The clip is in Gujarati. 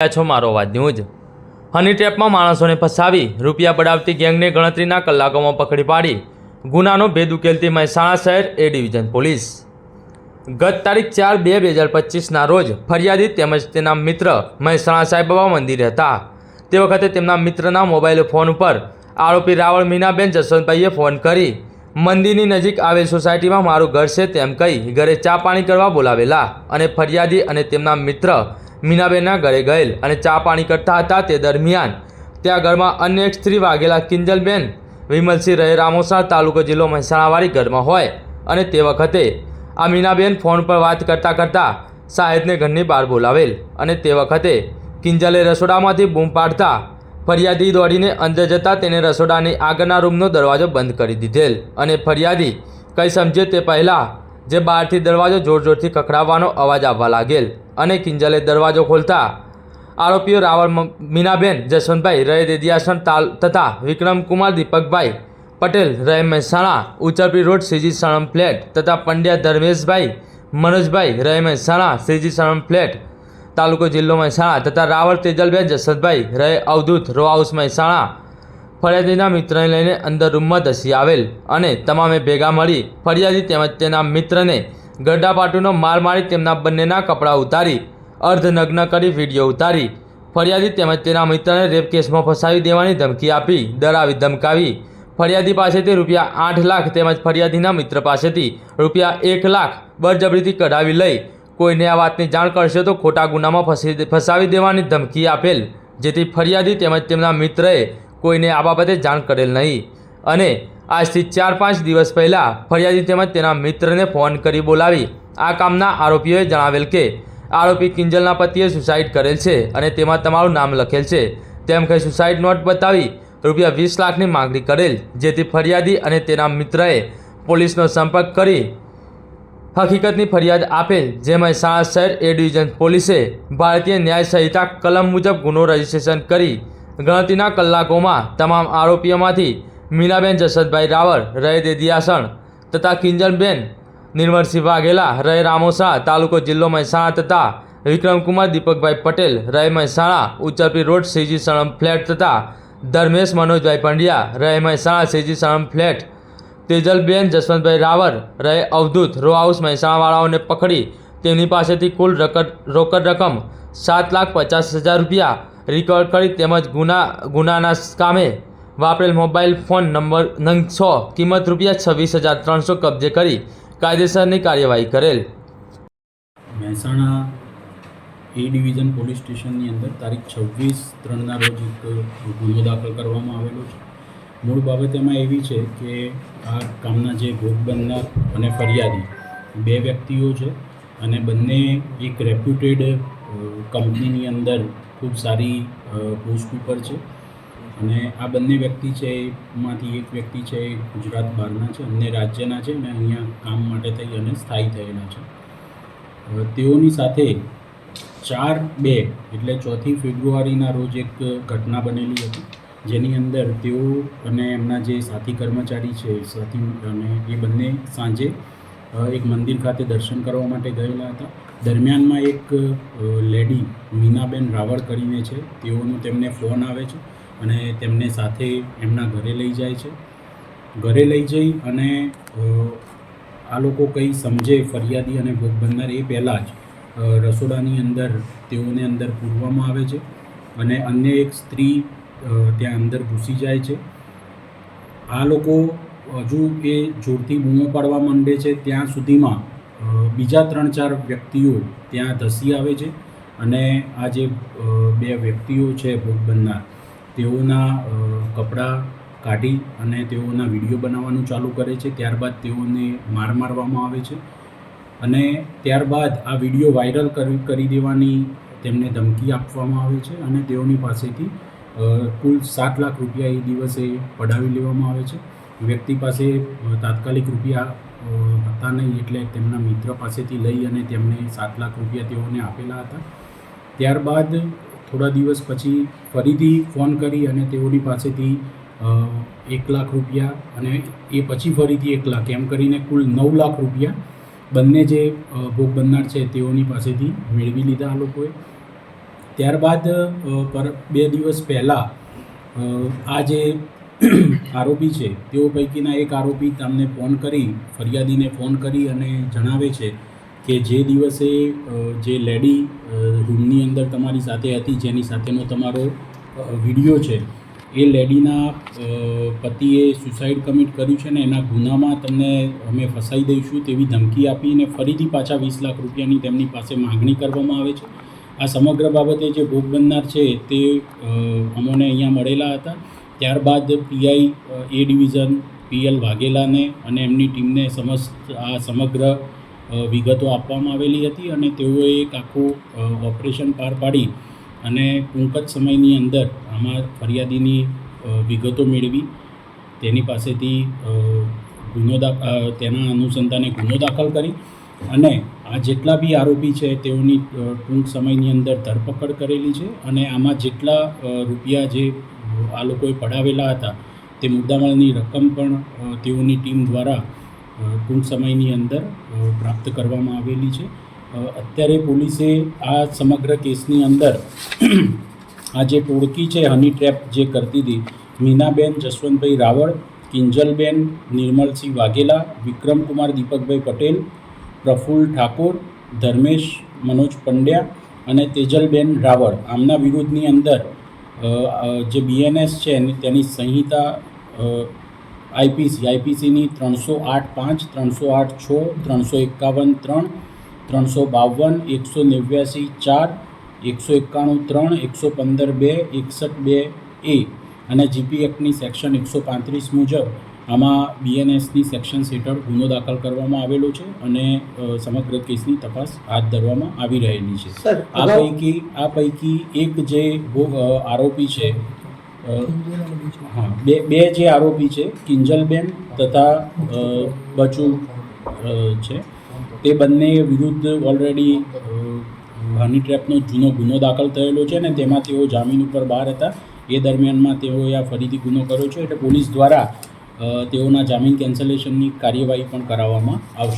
છો મારો અવાજ ન્યૂઝ હની ટ્રેપમાં માણસોને ફસાવી રૂપિયા પડાવતી ગેંગને ગણતરીના કલાકોમાં પકડી પાડી. ગુનાનો ભેદ ઉકેલતી મહેસાણા શહેર એ ડિવિઝન પોલીસ. ગત તારીખ ચાર બે બે હજાર પચીસના રોજ ફરિયાદી તેમજ તેના મિત્ર મહેસાણા સાંઈબાબા મંદિરે હતા. તે વખતે તેમના મિત્રના મોબાઈલ ફોન ઉપર આરોપી રાવળ મીનાબેન જસવંતભાઈએ ફોન કરી. મંદિરની નજીક આવેલ સોસાયટીમાં મારું ઘર છે તેમ કહી ઘરે ચા પાણી કરવા બોલાવેલા અને ફરિયાદી અને તેમના મિત્ર મીનાબેનના ઘરે ગયેલ અને ચા પાણી કરતા હતા તે દરમિયાન ત્યાં ઘરમાં અન્ય એક સ્ત્રી વાઘેલા કિંજલબેન, વિમલસિંહ રહે રામોસા તાલુકો જિલ્લો મહેસાણાવાળી ઘરમાં હોય અને તે વખતે આ મીનાબેન ફોન પર વાત કરતાં કરતાં સાહેબને ઘરની બહાર બોલાવેલ અને તે વખતે કિંજલે રસોડામાંથી બૂમ પાડતા ફરિયાદી દોડીને અંદર જતાં તેને રસોડાની આગળના રૂમનો દરવાજો બંધ કરી દીધેલ અને ફરિયાદી કંઈ સમજે તે પહેલાં જે બહારથી દરવાજો જોર જોરથી ખખડાવવાનો અવાજ આવવા લાગેલ. અને કિંજલે દરવાજો ખોલતા આરોપીઓ રાવળ મીનાબેન જસવંતભાઈ રહે દેદિયાસણ તાલ, તથા વિક્રમકુમાર દીપકભાઈ પટેલ રહે મહેસાણા, ઉચરપી રોડ, શ્રીજી સણમ ફ્લેટ તથા પંડ્યા ધર્મેશભાઈ, મનોજભાઈ રહે મહેસાણા, શ્રીજી સણમ ફ્લેટ તાલુકો જિલ્લો મહેસાણા તથા રાવળ તેજલબેન જસવંતભાઈ રહે અવધૂત, રો હાઉસ મહેસાણા ફરિયાદીના મિત્રને લઈને અંદર રૂમમાં ધસી આવેલ અને તમામે ભેગા મળી ફરિયાદી તેમજ તેના મિત્રને ગરડાપાટુનો માર મારી તેમના બંનેના કપડાં ઉતારી, અર્ધનગ્ન કરી વીડિયો ઉતારી, ફરિયાદી તેમજ તેના મિત્રને રેપ કેસમાં ફસાવી દેવાની ધમકી આપી, ડરાવી, ધમકાવી. ફરિયાદી પાસેથી રૂપિયા આઠ લાખ તેમજ ફરિયાદીના મિત્ર પાસેથી રૂપિયા એક લાખ બળજબરીથી કઢાવી લઈ, કોઈને આ વાતની જાણ કરશે તો ખોટા ગુનામાં ફસી, ફસાવી દેવાની ધમકી આપેલ, જેથી ફરિયાદી તેમજ તેમના મિત્રએ કોઈને આ બાબતે જાણ કરેલ નહીં. અને આજથી ચાર પાંચ દિવસ પહેલાં ફરિયાદી તેમજ તેના મિત્રને ફોન કરી બોલાવી આ કામના આરોપીઓએ જણાવેલ કે આરોપી કિંજલના પતિએ સુસાઇડ કરેલ છે અને તેમાં તમારું નામ લખેલ છે. તેમ કહી સુસાઇડ નોટ બતાવી રૂપિયા વીસ લાખની માગણી કરેલ, જેથી ફરિયાદી અને તેના મિત્રએ પોલીસનો સંપર્ક કરી હકીકતની ફરિયાદ આપેલ, જેમાં મહેસાણા શહેર એ ડિવિઝન પોલીસે ભારતીય ન્યાય સંહિતા કલમ મુજબ ગુનો રજીસ્ટ્રેશન કરી ગણતરીના કલાકોમાં તમામ આરોપીઓમાંથી મીનાબેન, જસદભાઈ રાવળ રહે દેદિયાસણ તથા કિંજલબેન, નિર્મળસિંહ વાઘેલા રહે રામોસા, તાલુકો જિલ્લો મહેસાણા તથા વિક્રમકુમાર, દીપકભાઈ પટેલ રહે મહેસાણા, ઉચ્ચરપી રોડ, શ્રીજી સણમ ફ્લેટ તથા ધર્મેશ મનોજભાઈ પંડ્યા રહે મહેસાણા, શ્રીજી સણમ ફ્લેટ. તેજલબેન, જસવંતભાઈ રાવર રહે અવધૂત રો હાઉસ મહેસાણાવાળાઓને પકડી તેમની પાસેથી કુલ રકડ રોકડ રકમ સાત લાખ પચાસ હજાર રૂપિયા રિકવર કરી તેમજ ગુના, ગુનાના કામે વાપરેલ મોબાઈલ ફોન નંબર નંગ છ, કિંમત રૂપિયા છવ્વીસ હજાર ત્રણસો કબજે કરી કાયદેસરની કાર્યવાહી કરેલ. મહેસાણા એ ડિવિઝન પોલીસ સ્ટેશનની અંદર તારીખ છવ્વીસ ત્રણના રોજ એક ગુનો દાખલ કરવામાં આવેલો છે. મૂળ બાબત એમાં એવી છે કે આ કામના જે ભોગ બનનાર અને ફરિયાદી બે વ્યક્તિઓ છે અને બંને એક રેપ્યુટેડ કંપનીની અંદર ખૂબ સારી પોસ્ટ ઉપર છે. અને આ બંને વ્યક્તિ છે, એમાંથી એક વ્યક્તિ છે, એ ગુજરાત બહારના છે, અન્ય રાજ્યના છે અને અહીંયા કામ માટે થઈ અને સ્થાયી થયેલા છે. તેઓની સાથે ચાર બે એટલે ચોથી ફેબ્રુઆરીના રોજ એક ઘટના બનેલી હતી, જેની અંદર તેઓ અને એમના જે સાથી કર્મચારી છે, સાથી અને એ બંને સાંજે એક મંદિર ખાતે દર્શન કરવા માટે ગયેલા હતા. દરમિયાનમાં એક લેડી મીનાબેન રાવળ કરીને છે, તેઓનો તેમને ફોન આવે છે. અને તેમને સાથે એમના ઘરે લઈ જાય છે. ઘરે લઈ જઈ અને આ લોકો કંઈ સમજે ફરિયાદી અને ભોગ બનનાર એ પહેલાં જ રસોડાની અંદર તેઓને અંદર પૂરવામાં આવે છે અને અન્ય એક સ્ત્રી ત્યાં અંદર ઘૂસી જાય છે. આ લોકો હજુ એ જોરથી બૂમો પાડવા માંડે છે. ત્યાં સુધીમાં બીજા ત્રણ ચાર વ્યક્તિઓ ત્યાં ધસી આવે છે અને આ જે બે વ્યક્તિઓ છે ભોગ બનનાર તેઓના કપડાં કાઢી અને તેઓના વીડિયો બનાવવાનું ચાલુ કરે છે. ત્યારબાદ તેઓને માર મારવામાં આવે છે. અને ત્યારબાદ આ વીડિયો વાયરલ કરી કરી દેવાની તેમને ધમકી આપવામાં આવે છે અને તેઓની પાસેથી કુલ સાત લાખ રૂપિયા એ દિવસે પડાવી લેવામાં આવે છે. વ્યક્તિ પાસે તાત્કાલિક રૂપિયા હતા નહીં એટલે તેમના મિત્ર પાસેથી લઈ અને તેમને સાત લાખ રૂપિયા તેઓને આપેલા હતા. ત્યારબાદ થોડા દિવસ પછી ફરીથી ફોન કરી અને તેઓની પાસેથી એક લાખ રૂપિયા અને એ પછી ફરીથી એક લાખ, એમ કરીને કુલ નવ લાખ રૂપિયા બંને જે ભોગ બનનાર છે તેઓની પાસેથી મેળવી લીધા આ લોકોએ. ત્યારબાદ પર બે દિવસ પહેલાં આ જે આરોપી છે તેઓ પૈકીના એક આરોપી તમને ફોન કરી, ફરિયાદીને ફોન કરી અને જણાવે છે કે જે દિવસે જે લેડી રૂમની અંદર તમારી સાથે હતી, જેની સાથેનો તમારો વીડિયો છે, એ લેડીના પતિએ સુસાઇડ કમિટ કર્યું છે ને એના ગુનામાં તમને અમે ફસાઈ દઈશું તેવી ધમકી આપીને ફરીથી પાછા વીસ લાખ રૂપિયાની તેમની પાસે માગણી કરવામાં આવે છે. આ સમગ્ર બાબતે જે ભોગ બનનાર છે તે અમોને અહીંયા મળેલા હતા. ત્યારબાદ પીઆઈ એ ડિવિઝન, પીએલ વાઘેલાને અને એમની ટીમને સમસ્ત, આ સમગ્ર વિગતો આપવામાં આવેલી હતી અને તેઓએ એક આખું ઓપરેશન પાર પાડી અને ટૂંક જ સમયની અંદર આમાં ફરિયાદીની વિગતો મેળવી. તેની પાસેથી ગુનો તેના અનુસંધાને ગુનો દાખલ કરી અને આ જેટલા બી આરોપી છે તેઓની ટૂંક સમયની અંદર ધરપકડ કરેલી છે અને આમાં જેટલા રૂપિયા જે આ લોકોએ પડાવેલા હતા તે મુદ્દામાલની રકમ પણ તેઓની ટીમ દ્વારા ટૂંક સમયની અંદર પ્રાપ્ત કરવામાં આવેલી છે. અત્યારે પોલીસે આ સમગ્ર કેસની અંદર આ જે ટોળકી છે, હની ટ્રેપ જે કરતી હતી, મીનાબેન, જસવંતભાઈ રાવળ, કિંજલબેન, નિર્મલસિંહ વાઘેલા, વિક્રમકુમાર દીપકભાઈ પટેલ પ્રફુલ્લ ઠાકોર, ધર્મેશ મનોજ પંડ્યા અને તેજલબેન રાવળ. આમના વિરુદ્ધની અંદર જે બીએનએસ છે તેની સંહિતા આઈપીસી. આઈપીસીની ત્રણસો આઠ પાંચ ત્રણસો આઠ છ ત્રણસો એકાવન ત્રણ ત્રણસો બાવન એકસો નેવ્યાસી ચાર એકસો એકાણું ત્રણ એકસો પંદર બે એકસઠ બે એ. અને જીપી એક્ટની સેક્શન એકસો પાંત્રીસ મુજબ આમાં બીએનએસની સેક્શન હેઠળ ગુનો દાખલ કરવામાં આવેલો છે અને સમગ્ર કેસની તપાસ હાથ ધરવામાં આવી રહેલી છે. આ પૈકી આ પૈકી એક જે આરોપી છે હા, બે બે જે આરોપી છે, કિંજલબેન તથા બચુ છે, તે બંને વિરુદ્ધ ઓલરેડી હની ટ્રેપનો જૂનો ગુનો દાખલ થયેલો છે અને તેમાં તેઓ જામીન ઉપર બહાર હતા. એ દરમિયાનમાં તેઓએ આ ફરીથી ગુનો કર્યો છે એટલે પોલીસ દ્વારા તેઓના જામીન કેન્સલેશનની કાર્યવાહી પણ કરાવવામાં આવશે.